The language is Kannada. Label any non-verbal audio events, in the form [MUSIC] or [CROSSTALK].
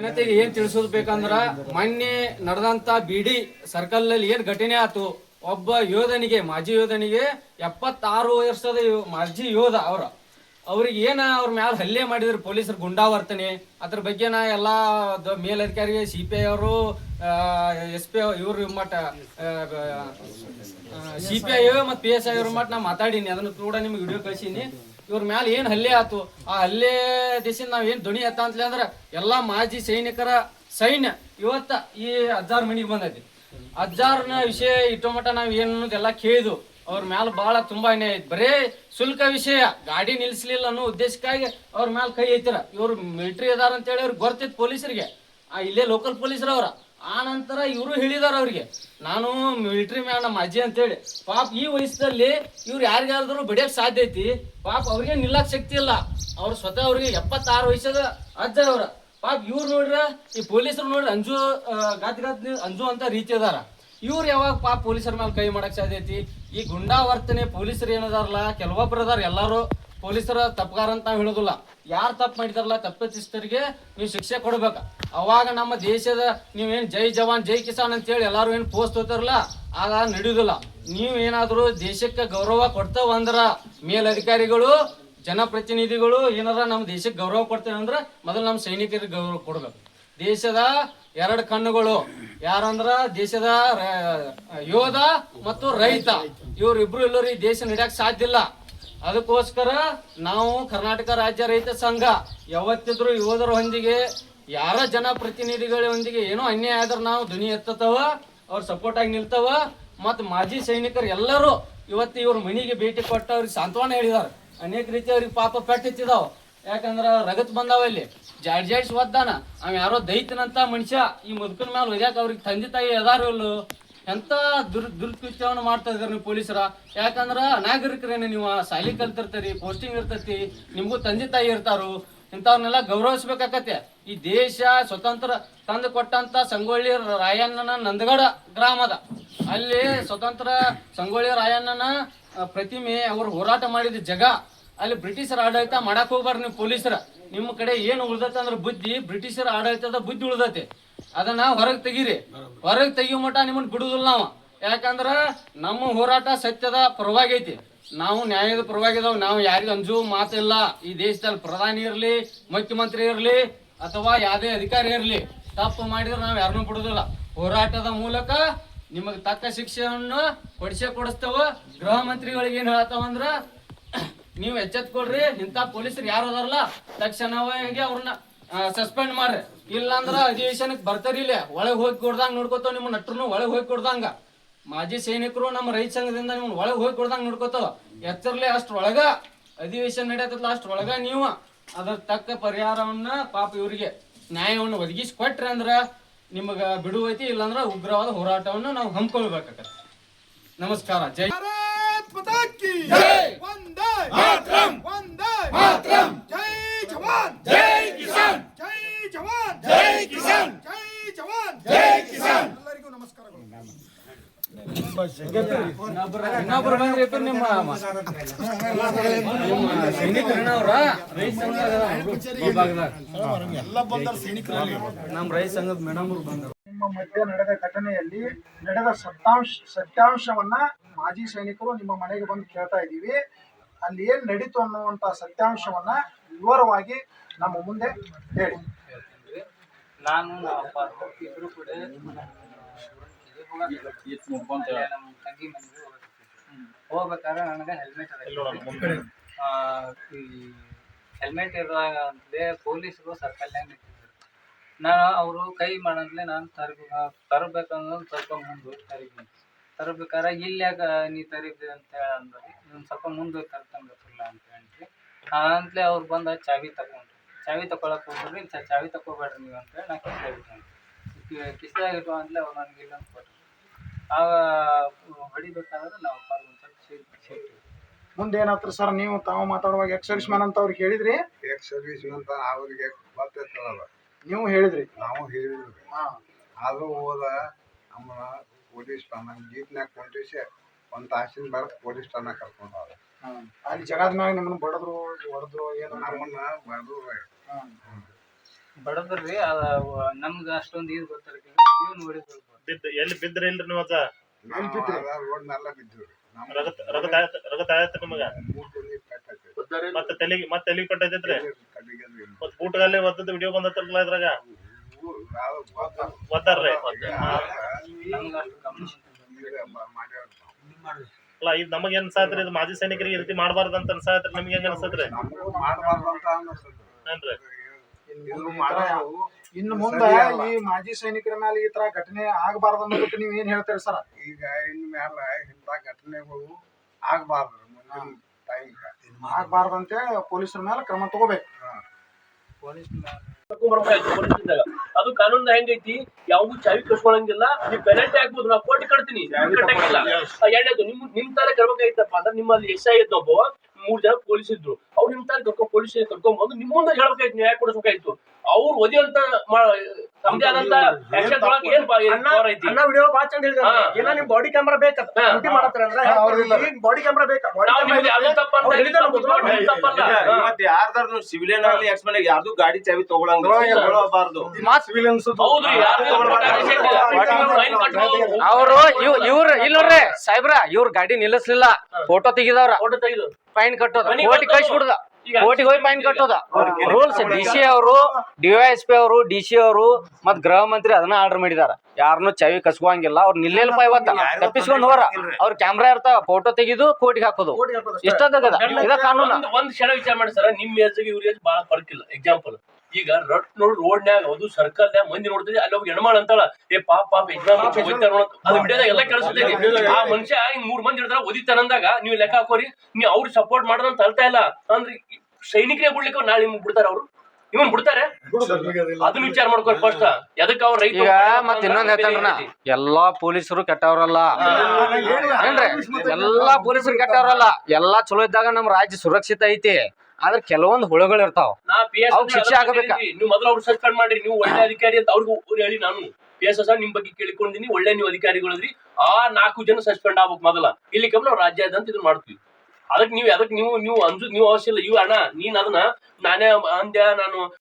ಜನತೆಗೆ ಏನ್ ತಿಳಿಸೋದ್ ಬೇಕಂದ್ರ ಮೊನ್ನೆ ನಡೆದಂತ ಬಿಡಿ ಸರ್ಕಲ್ನಲ್ಲಿ ಏನ್ ಘಟನೆ ಆತು? ಒಬ್ಬ ಯೋಧನಿಗೆ, ಮಾಜಿ ಯೋಧನಿಗೆ ಎಪ್ಪತ್ತಾರು ವರ್ಷದ ಮಾಜಿ ಯೋಧ ಅವ್ರ. ಅವ್ರಿಗೆ ಏನ ಅವ್ರ ಮ್ಯಾಲ ಹಲ್ಲೆ ಮಾಡಿದ್ರು ಪೊಲೀಸರು ಗುಂಡಾವರ್ತನೆ ಅದ್ರ ಬಗ್ಗೆ ನಾ ಎಲ್ಲಾ ಮೇಲಧಿಕಾರಿಗೆ ಸಿ ಪಿ ಐ ಅವರು ಎಸ್ ಪಿ ಇವ್ರು ಮಟ್ಟ ಸಿ ಪಿ ಐ ಮತ್ತು ಪಿ ಎಸ್ ಐ ಇವ್ರ ಮಟ್ಟ ನಾ ಮಾತಾಡೀನಿ. ಅದನ್ನು ಕೂಡ ನಿಮ್ಗೆ ವಿಡಿಯೋ ಕಳ್ಸೀನಿ. ಇವ್ರ ಮ್ಯಾಲ ಏನ್ ಹಲ್ಲೆ ಆತು? ಆ ಹಲ್ಲೆ ದೇಶದಿಂದ ನಾವ್ ಏನ್ ಧ್ವನಿ ಎತ್ತ ಅಂತಲೇ ಅಂದ್ರ ಎಲ್ಲಾ ಮಾಜಿ ಸೈನಿಕರ ಸೈನ್ಯ ಇವತ್ತ ಈ ಅಜ್ಜಾರ್ ಮನಿಗೆ ಬಂದೈತಿ. ಅಜ್ಜಾರ್ನ ವಿಷಯ ಇಟ್ಟೋ ಮಟ್ಟ ನಾವ್ ಏನು ಅನ್ನೋದೆಲ್ಲ ಕೇಳಿದ್ವು. ಅವ್ರ ಮ್ಯಾಲ ಬಹಳ ತುಂಬಾ ಅನ್ಯಾಯ ಐತಿ. ಬರೇ ಶುಲ್ಕ ವಿಷಯ. ಗಾಡಿ ನಿಲ್ಸ್ಲಿಲ್ಲ ಅನ್ನೋ ಉದ್ದೇಶಕ್ಕಾಗಿ ಅವ್ರ ಮ್ಯಾಲ ಕೈ ಐತಿರ ಇವ್ರು ಮಿಲಿಟರಿ ಅದಾರ ಅಂತ ಹೇಳಿ ಅವ್ರಿಗೆ ಗೊತ್ತಿತ್ತು ಪೊಲೀಸರಿಗೆ ಇಲ್ಲೇ ಲೋಕಲ್ ಪೊಲೀಸರು ಅವ್ರ ಆ ನಂತರ ಇವರು ಹೇಳಿದಾರ ಅವ್ರಿಗೆ, ನಾನು ಮಿಲಿಟರಿ ಮ್ಯಾನ್ ನಮ್ಮ ಅಜ್ಜಿ ಅಂತೇಳಿ. ಪಾಪ ಈ ವಯಸ್ಸಲ್ಲಿ ಇವ್ರು ಯಾರಿಗಾದ್ರೂ ಬಡಿಯಕ್ಕೆ ಸಾಧ್ಯ ಐತಿ? ಪಾಪ ಅವ್ರಿಗೆ ನಿಲ್ಲಕ್ ಶಕ್ತಿ ಇಲ್ಲ. ಅವ್ರು ಸ್ವತಃ ಅವ್ರಿಗೆ ಎಪ್ಪತ್ತಾರು ವಯಸ್ಸದ ಅಜ್ಜ ಅವ್ರ. ಪಾಪ ಇವ್ರು ನೋಡ್ರ, ಈ ಪೊಲೀಸರು ನೋಡ್ರಿ ಅಂಜು ಗಾತ್ ಗಾತ್ ಅಂಜು ಅಂತ ರೀತಿ ಅದಾರ. ಇವ್ರು ಯಾವಾಗ ಪಾಪ ಪೊಲೀಸರ ಮೇಲೆ ಕೈ ಮಾಡಕ್ ಸಾಧ್ಯ ಐತಿ? ಈ ಗುಂಡಾ ವರ್ತನೆ ಪೊಲೀಸರು ಏನದಾರಲ್ಲ ಕೆಲವೊಬ್ರು ಅದಾರ ಎಲ್ಲಾರು. ಪೊಲೀಸರ ತಪ್ಪಗಾರ ಅಂತ ನಾವು ಹೇಳೋದಿಲ್ಲ. ಯಾರು ತಪ್ಪು ಮಾಡಿದಾರಲ್ಲ ತಪ್ಪಿತಸ್ಥರಿಗೆ ನೀವು ಶಿಕ್ಷೆ ಕೊಡ್ಬೇಕ. ಅವಾಗ ನಮ್ಮ ದೇಶದ ನೀವೇನು ಜೈ ಜವಾನ್, ಜೈ ಕಿಸಾನ್ ಅಂತೇಳಿ ಎಲ್ಲರೂ ಏನು ಪೋಸ್ಟ್ ಹೋಗ್ತಾರಲ್ಲ ಆಗ ನಡೆಯುವುದಿಲ್ಲ ನೀವ್ ಏನಾದ್ರು ದೇಶಕ್ಕೆ ಗೌರವ ಕೊಡ್ತಾವ ಅಂದ್ರ ಮೇಲಧಿಕಾರಿಗಳು, ಜನಪ್ರತಿನಿಧಿಗಳು ಏನಾರ ನಮ್ಮ ದೇಶಕ್ಕೆ ಗೌರವ ಕೊಡ್ತೇವೆ ಅಂದ್ರೆ ಮೊದಲು ನಮ್ಮ ಸೈನಿಕರಿಗೆ ಗೌರವ ಕೊಡ್ಬೇಕು. ದೇಶದ ಎರಡು ಕಣ್ಣುಗಳು ಯಾರಂದ್ರ ದೇಶದ ಯೋಧ ಮತ್ತು ರೈತ. ಇವ್ರಿಬ್ರು ಎಲ್ಲರೂ ಈ ದೇಶ ನಡೆಯಕ್ಕೆ ಸಾಧ್ಯ ಇಲ್ಲ. ಅದಕ್ಕೋಸ್ಕರ ನಾವು ಕರ್ನಾಟಕ ರಾಜ್ಯ ರೈತ ಸಂಘ ಯಾವತ್ತಿದ್ರು ಯೋಧರ ಹೊಂದಿಗೆ, ಯಾರ ಜನಪ್ರತಿನಿಧಿಗಳೊಂದಿಗೆ ಏನೋ ಅನ್ಯಾಯ ಆದ್ರೆ ನಾವು ಧ್ವನಿ ಎತ್ತತವ ಅವ್ರ ಸಪೋರ್ಟ್ ಆಗಿ ನಿಲ್ತವ. ಮತ್ತು ಮಾಜಿ ಸೈನಿಕರು ಎಲ್ಲರೂ ಇವತ್ತು ಇವ್ರ ಮನೆಗೆ ಭೇಟಿ ಕೊಟ್ಟು ಅವ್ರಿಗೆ ಸಾಂತ್ವನ ಹೇಳಿದಾರೆ. ಅನೇಕ ರೀತಿ ಅವ್ರಿಗೆ ಪಾಪ ಪೆಟ್ಟಿದ್ದಾವ ಯಾಕಂದ್ರ ರಗತ್ ಬಂದಾವ ಇಲ್ಲಿ. ಜಾಡ್ ಜಾಡ್ಸ್ ಒದ್ದಾನ. ಅವ್ ಯಾರೋ ದೈತನಂತ ಮನುಷ್ಯ ಈ ಮುದುಕನ ಮೇಲೆ ಒದ್ಯಾಕ ಅವ್ರಿಗೆ ತಂದೆ ತಾಯಿ ಅದಾರ ಎಂತ ದುರ್ ದುರ್ಕೃತ್ಯವನ್ನು ಮಾಡ್ತಾ ಇದಾರೆ ನೀವು ಪೊಲೀಸರ? ಯಾಕಂದ್ರ ನಾಗರಿಕರೇನೆ ನೀವು ಸಾಲಿ ಕಲ್ತಿರ್ತೀರಿ, ಪೋಸ್ಟಿಂಗ್ ಇರ್ತೈತಿ, ನಿಮಗೂ ತಂದೆ ತಾಯಿ ಇರ್ತಾರು, ಇಂಥವ್ರನ್ನೆಲ್ಲ ಗೌರವಿಸ್ಬೇಕಾಕತ್ತೆ. ಈ ದೇಶ ಸ್ವತಂತ್ರ ತಂದು ಕೊಟ್ಟಂತ ಸಂಗೊಳ್ಳಿ ರಾಯಣ್ಣನ ನಂದಗಡ ಗ್ರಾಮದ ಅಲ್ಲಿ ಸ್ವತಂತ್ರ ಸಂಗೊಳ್ಳಿ ರಾಯಣ್ಣನ ಪ್ರತಿಮೆ ಅವರು ಹೋರಾಟ ಮಾಡಿದ ಜಗ. ಅಲ್ಲಿ ಬ್ರಿಟಿಷರ ಆಡಳಿತ ಮಾಡಕ್ ಹೋಗ್ಬಾರ್ದು ನೀವು ಪೊಲೀಸರ. ನಿಮ್ಮ ಕಡೆ ಏನು ಉಳ್ದೈತೆ ಅಂದ್ರೆ ಬುದ್ಧಿ, ಬ್ರಿಟಿಷರ ಆಡಳಿತದ ಬುದ್ಧಿ ಉಳ್ದೈತೆ. ಅದನ್ನ ಹೊರಗೆ ತೆಗೀರಿ. ಹೊರಗೆ ತೆಗಿಯೋ ಮಟ್ಟ ನಿಮ್ಮನ್ನ ಬಿಡುದಿಲ್ಲ ನಾವು. ಯಾಕಂದ್ರ ನಮ್ಮ ಹೋರಾಟ ಸತ್ಯದ ಪರವಾಗಿ ಐತಿ ನಾವು ನ್ಯಾಯದ ಪರವಾಗಿದಾವ್. ನಾವು ಯಾರಿಗೂ ಅಂಜು ಮಾತಿಲ್ಲ ಈ ದೇಶದಲ್ಲಿ ಪ್ರಧಾನಿ ಇರ್ಲಿ ಮುಖ್ಯಮಂತ್ರಿ ಇರ್ಲಿ ಅಥವಾ ಯಾವುದೇ ಅಧಿಕಾರಿ ಇರ್ಲಿ ತಪ್ಪು ಮಾಡಿದ್ರೆ ನಾವು ಯಾರನ್ನೂ ಬಿಡುದಿಲ್ಲ. ಹೋರಾಟದ ಮೂಲಕ ನಿಮಗೆ ತಕ್ಕ ಶಿಕ್ಷೆಯನ್ನು ಕೊಡಿಸೇ ಕೊಡಿಸ್ತೇವ. ಗೃಹ ಮಂತ್ರಿಗಳಿಗೆ ಏನ್ ಹೇಳ್ತಾವಂದ್ರ [COUGHS] ನೀವು ಎಚ್ಚೆತ್ಕೊಡ್ರಿ ಇಂಥ ಪೊಲೀಸರು ಯಾರು ಅದಾರಲ್ಲ? ತಕ್ಷಣವಾಗಿ ಅವ್ರನ್ನ ಸಸ್ಪೆಂಡ್ ಮಾಡ್ರಿ. ಇಲ್ಲಾಂದ್ರ ಅಧಿವೇಶನಕ್ಕೆ ಬರ್ತಾರಿಲ್ಲ ಒಳಗೆ ಹೋಗಿ ಕೊಡ್ದಂಗ ನೋಡ್ಕೋತಾವ ನಿಮ್ಮ ನಟ್ರು ಒಳಗೆ ಹೋಗಿ ಕೊಡ್ದಂಗ. ಮಾಜಿ ಸೈನಿಕರು ನಮ್ಮ ರೈತ ಸಂಘದಿಂದ ನಿಮ್ಗೆ ಒಳಗೆ ಹೋಗಿ ಕೊಡ್ದಂಗ ನೋಡ್ಕೋತಾವ. ಎತ್ತರ್ಲೆ ಅಷ್ಟ್ರೊಳಗ ಅಧಿವೇಶನ ನಡೆಯತ್ತಲ್ಲ ಅಷ್ಟ್ರೊಳಗ ನೀವು ಅದ್ರ ತಕ್ಕ ಪರಿಹಾರವನ್ನ ಪಾಪ ಇವರಿಗೆ ನ್ಯಾಯವನ್ನು ಒದಗಿಸಿ ಕೊಟ್ರಿ ಅಂದ್ರೆ ನಿಮಗ ಬಿಡುವೈತಿ ಇಲ್ಲಾಂದ್ರ ಉಗ್ರವಾದ ಹೋರಾಟವನ್ನು ನಾವು ಹಮ್ಕೊಳ್ಬೇಕ ನಮಸ್ಕಾರ. ಜೈ ಪತಾಕಿ ಜೈ. ವಂದೇ ವಂದೇ ಇನ್ನೊಬ್ರು ಬಂದ್ರಿ ನಿಮ್ಮ ರೈತ ಸಂಘದ ಈ ಭಾಗದಾಗ ಎಲ್ಲ ಬಂದರ ಸೈನಿಕರಲ್ಲಿ ನಮ್ಮ ರೈತ ಸಂಘದ ಮೇಡಮ್ ಬಂದರು. ನಿಮ್ಮ ಮಧ್ಯೆ ನಡೆದ ಘಟನೆಯಲ್ಲಿ ನಡೆದ ಸತ್ಯಾಂಶ ಸತ್ಯಾಂಶವನ್ನ ಮಾಜಿ ಸೈನಿಕರು ನಿಮ್ಮ ಮನೆಗೆ ಬಂದು ಕೇಳ್ತಾ ಇದ್ದೀವಿ. ಅಲ್ಲಿ ಏನ್ ನಡೀತು ಅನ್ನುವಂತ ಸತ್ಯಾಂಶವನ್ನ ವಿವರವಾಗಿ ನಮ್ಮ ಮುಂದೆ ಹೇಳಿ. ನಾನು ನಮ್ಮ ಅಪ್ಪ ಇಬ್ರು ಕೂಡ ಹೋಗ್ಬೇಕಾದ್ರೆ ನನಗೆ ಹೆಲ್ಮೆಟ್ ಈ ಹೆಲ್ಮೆಟ್ ಅಂತಲೇ ಪೊಲೀಸರು ಸರ್ಕಲ್ನಾಗ ನಿಂತಿದ್ರು. ನಾನು ಅವರು ಕೈ ಮಾಡಂತಲೇ ನಾನು ತರಬ ತರಬೇಕಂದ್ರೆ ಸ್ವಲ್ಪ ಮುಂದೆ ತರಿದ್ವಿ ತರಬೇಕಾದ್ರೆ ಇಲ್ಲಿ ಯಾಕೆ ನೀ ತರಿದ್ವಿ ಅಂತ ಹೇಳಿ ಸ್ವಲ್ಪ ಮುಂದೆ ಹೋಗಿ ತರ್ತಂಗತ್ತಿಲ್ಲ ಅಂತ ಹೇಳಿ ಅಂತಲೇ ಅವ್ರು ಬಂದ ಚಾವಿ ತಗೊಂಡ್ರು ಚಾವಿ ತಗೊಳಕ್ ಹೋಗ್ರಿ ಚಾವಿ ತಗೋಬೇಡ್ರಿ ನೀವು ಅಂತ ಹೇಳಿ ನಾ ಕಿಸ್ದಾಗ ಕಿಸ್ದಾಗ ಇಟ್ಟು ಅಂತಲೇ ಅವ್ರು ನನಗೆ ಇಲ್ಲ ಅಂತ ಕೊಟ್ಟರು ಆಗ ಹೊಡಿಬೇಕಾದ್ರೆ ನಾವು ಸ್ವಲ್ಪ ಮುಂದೆ ಸರ್ ನೀವು ತಾವು ಮಾತಾಡುವಾಗ ಎಕ್ಸ್ ಸರ್ವಿಸ್ ಮ್ಯಾನ್ ಅಂತ ಅವ್ರಿಗೆ ಹೇಳಿದ್ರಿ? ಎಕ್ಸ್ ಸರ್ವಿಸ್ ಅಂತ ಅವ್ರಿಗೆ ಗೊತ್ತಿರ್ತದಲ್ಲ. ನೀವು ಹೇಳಿದ್ರಿ. ನಾವು ಹೇಳಿದ್ವಿ. ಹಾ. ಆದ್ರೂ ಹೋದ ನಮ್ಮ ಪೊಲೀಸ್ ಠಾಣ ಜೀಪ್ನಾಗ ಕೊಂಡಿಸಿ ಒಂದು ತಾಸಿನ ಬರತ್ ಪೊಲೀಸ್ ಠಾಣ ಕರ್ಕೊಂಡು ಹೋದ ಅಲ್ಲಿ ಜಗದ ಮ್ಯಾಗ ನಿಮ್ಮನ್ನ ಬಡದ್ರು ಹೊಡೆದ್ರು ಏನು ನಮ್ಮನ್ನ ಬಡವ್ರು. ಬಡದ್ರಿ ನಮ್ಗ ಅಷ್ಟೊಂದು ಇದು ಗೊತ್ತಿರಕಿಲ್ಲ ಇವ್ನು ನೋಡಿ ಬಿದ್ದ ಎಲ್ಲಿ ಬಿದ್ರಿ ಇಲ್ರಿ ನೀವು ಅದ? ರೋಡ್ ಮೆಲ್ಲ ಬಿದ್ದು ರಗತ್ ರಗತ್ ಆಯ್ತ ರಗತ್ ಆಯ್ತ ನಿಮಗ? ಮತ್ತೆ ತಲೆಗೆ ಮತ್ತೆ ತಲೆಗೆ ಕಟ್ಟೈತೈತ್ರಿ ಮತ್ತೆ ಬೂಟ್ಗಲ್ಲಿ ಒದ್ದದ ವಿಡಿಯೋ ಬಂದತ್ತಲ್ಲ ಇದ್ರಾಗ? ಒದ್ದಾರ್ರಿ? ನಮ್ಗೆ ಅಷ್ಟು ಗಮನ ಅಲ್ಲ ಇದು ನಮಗೆ ಏನ್ ಅನ್ಸಾತ್ರಿ? ಇದು ಮಾಜಿ ಸೈನಿಕರಿಗೆ ಈ ರೀತಿ ಮಾಡಬಾರ್ದು ಅಂತ ಅನ್ಸಾತ್ರಿ? ನಿಮ್ಗೆ ಹೆಂಗ ಅನ್ಸತ್ರಿ? ಮಾಡಬಾರ್ದು ಅಂತ ಅನ್ನಿಸ್ತದೆ ಇನ್ನು ಮುಂದೆ ಈ ಮಾಜಿ ಸೈನಿಕರ ಮೇಲೆ ಈ ತರ ಘಟನೆ ಆಗಬಾರ್ದು ಅನ್ನೋದಕ್ಕೆ ನೀವ್ ಏನ್ ಹೇಳ್ತೀರಿ ಸರ್? ಈಗ ಇನ್ ಮ್ಯಾಲ ಇಂತ ಘಟನೆಗಳು ಆಗಬಾರ್ದು ಮುಂದಿನ ಟೈಮ್ ಅಂತ ಪೊಲೀಸರ ಮೇಲೆ ಕ್ರಮ ತಗೋಬೇಕು. ಪೊಲೀಸ್ ಅದು ಕಾನೂನ್ ಹೆಂಗೈತಿ? ಯಾವ್ದು ಚಾವಿ ಕಟ್ಕೊಳಂಗಿಲ್ಲ ನೀವು ಪೆನಲ್ಟಿ ಹಾಕ್ಬೋದು ನಾ ಕೋರ್ಟ್ ಕಟ್ತೀನಿ. ಕಟ್ಟಂಗಿಲ್ಲ. ಆ, ಎರಡನೇದು ನಿಮ್ ನಿಮ್ ತರ ಕರ್ಬೇಕಾಯ್ತಪ್ಪ ಅಂದ್ರೆ ನಿಮ್ಮಲ್ಲಿ ಎಸ್ ಐ ಇದ್ದ ಒಬ್ಬ ಮೂರ್ ಜನ ಪೊಲೀಸ್ ಇದ್ರು. ಅವ್ರು ನಿಮ್ ತಾರೆ ಕರ್ಕೊಂಡ್ ಪೊಲೀಸ್ ಕರ್ಕೊಂಡ್ ಬಂದು ನಿಮ್ಮ ಮುಂದೆ ಹೇಳ್ಬೇಕಾಯ್ತು, ನ್ಯಾಯ ಕೊಡಿಸ್ಬೇಕಾಯ್ತು. ಅವ್ರು ಒದಿಯಂತ ಆದಂತ ಏನ್ ಐತಿ? ಅಣ್ಣ ವಿಡಿಯೋ ಬಾಳ ಚಂದ ಹೇಳಿದ್ರೆ. ಏನ ನಿಮ್ ಬಾಡಿ ಕ್ಯಾಮ್ರಾ ಬೇಕ. ಡ್ಯೂಟಿ ಮಾಡತ್ತಾರ ಅಂದ್ರೆ ಬಾಡಿ ಕ್ಯಾಮೆರಾ ಬೇಕಾ? ನಾವು. ತಪ್ಪಲ್ಲ. ಯಾರ್ದಾರು ಸಿವಿಲಿಯನ್ ಆಗಲಿ ಎಕ್ಸ್ ಮೇಲೆ ಯಾರ್ದು ಗಾಡಿ ಚಾವಿ ಯಾರ್ದು ಫೈನ್ ಕಟ್ಬೋದು ಅವರು ಇವ್ರ ಇಲ್ಲ ನೋಡ್ರಿ ಸಾಹೇಬ್ರ ಇವ್ರ ಗಾಡಿ ನಿಲ್ಲಿಸ್ಲಿಲ್ಲ. ಫೋಟೋ ತೆಗಿದವ್ರ. ಫೋಟೋ ತೆಗೆದು. ಫೈನ್ ಕಟ್ಟೋದು. ಕಳ್ಸಿ ಕೋಟಿ ಕಳ್ಸಿ ಕಳ್ಸಿಬಿಡ್ದ. ಈಗ ಕೋಟಿಗೆ ಹೋಗಿ ಫೈನ್ ಕಟ್ಟೋದ. ರೂಲ್ಸ್ ಡಿ ಸಿ ಅವರು ಡಿವೈಎಸ್ಪಿ ಅವರು ಡಿ ಸಿ ಅವರು ಮತ್ ಗೃಹ ಮಂತ್ರಿ ಅದನ್ನ ಆರ್ಡರ್ ಮಾಡಿದಾರ. ಯಾರನ್ನು ಚಾವಿ ಕಸ್ಕೊಂಗಿಲ್ಲ ಅವ್ರು ನಿಲ್ಲೆಲ್ಪ ಇವತ್ತ. ತಪ್ಪಿಸ್ಕೊಂಡು ಹೋರ ಅವ್ರ ಕ್ಯಾಮ್ರಾ ಇರ್ತಾವ ಫೋಟೋ ತೆಗೆದು ಕೋಟಿಗೆ ಹಾಕೋದು. ಇಷ್ಟದ ಇದ ಕಾನೂನು. ಒಂದ್ ಕ್ಷಣ ವಿಚಾರ ಮಾಡಿ ಸರ್ ನಿಮ್ ಏಜ್ ಇವ್ರ ಏಜ್ ಬಹಳ ಬರ್ಕಿಲ್ಲ ಇಲ್ಲ. ಎಕ್ಸಾಂಪಲ್ ಈಗ ರಟ್ ರೋಡ್ ರೋಡ್ನ್ಯಾಗ ಅದು ಸರ್ಕಲ್ನ್ಯಾಗ ಮಂದಿ ನೋಡ್ತಿದ್ದೆ ಅಲ್ಲಿ ಹೋಗಿ ಹೆಣ್ಮಾಳ ಅಂತಾಳ ಏ ಪಾಪ ಪಾಪ ಎಕ್ಸಾಮ್ ಅದು ವಿಡಿಯೋದಾಗ ಎಲ್ಲ ಕೇಳಿಸ್ತೈತಿ ಆ ಮನುಷ್ಯ ಹಿಂಗ್ ಮೂರ್ ಮಂದಿ ಹಿಡಿದ್ರ ಓದಿತಾನಂದಾಗ ನೀವು ಲೆಕ್ಕ ಹಾಕೋರಿ. ನೀವು ಅವ್ರು ಸಪೋರ್ಟ್ ಮಾಡೋದಂತ ಅರ್ಥ ಇಲ್ಲ. ಅಂದ್ರೆ ಸೈನಿಕರೇ ಬಿಡ್ಲಿಕ್ಕೆ ನಾಳೆ ನಿಮ್ಗೆ ಬಿಡ್ತಾರ ಅವ್ರು. ಇವನ್ ಬಿಡ್ತಾರೆ? ಅದನ್ನ ವಿಚಾರ ಮಾಡ್ಕೊರಿ ಫಸ್ಟ್ ಎದಕ್ಕೆ ಅವ್ರ ರೈತ ಈಗ ಮತ್ ಇನ್ನೊಂದ್ ಹೇಳ್ತಾನ ಎಲ್ಲಾ ಪೊಲೀಸರು ಕೆಟ್ಟವ್ರಲ್ಲ. ಏನ್ರಿ? ಎಲ್ಲಾ ಪೊಲೀಸರು ಕೆಟ್ಟವ್ರಲ್ಲ. ಎಲ್ಲಾ ಚಲೋ ಇದ್ದಾಗ ನಮ್ ರಾಜ್ಯ ಸುರಕ್ಷಿತ ಐತಿ. ಆದ್ರೆ ಕೆಲವೊಂದು ಹುಳುಗಳು ಇರ್ತಾವ. ನಾ ಪಿ ಎಸ್ ಅವ್ಕ್ ಶಿಕ್ಷೆ ಆಗಬೇಕು? ನೀವು ಮೊದಲು ಅವ್ರು ಸಸ್ಪೆಂಡ್ ಮಾಡ್ರಿ. ನೀವು ಒಳ್ಳೆ ಅಧಿಕಾರಿ ಅಂತ ಅವ್ರಿಗೂ ಅವ್ರು ಹೇಳಿ ನಾನು. ಪಿ ಎಸ್ ಎಸ್ ನಿಮ್ ಬಗ್ಗೆ ಕೇಳಿಕೊಂಡಿನಿ ಒಳ್ಳೆ ನೀವು ಅಧಿಕಾರಿಗಳ್ರಿ ಆ ನಾಲ್ಕು ಜನ ಸಸ್ಪೆಂಡ್ ಆಗ್ಬೇಕು ಮೊದಲ. ಇಲ್ಲಿ ಕಮ್ಮಿ ನಾವು ರಾಜ್ಯಾದ್ಯಂತ ಇದನ್ನ ಮಾಡ್ತೀವಿ. ಅದಕ್ಕೆ ನೀವು ಅದಕ್ಕೆ ನೀವು ನೀವು ಅಂಜು ನೀವು ಅವಶ್ಯ ಇಲ್ಲ. ಇವ್ ಅಣ್ಣ, ನೀನ್ ಅದನ್ನ ನಾನೇ ಅಂದ್ಯ, ನಾನು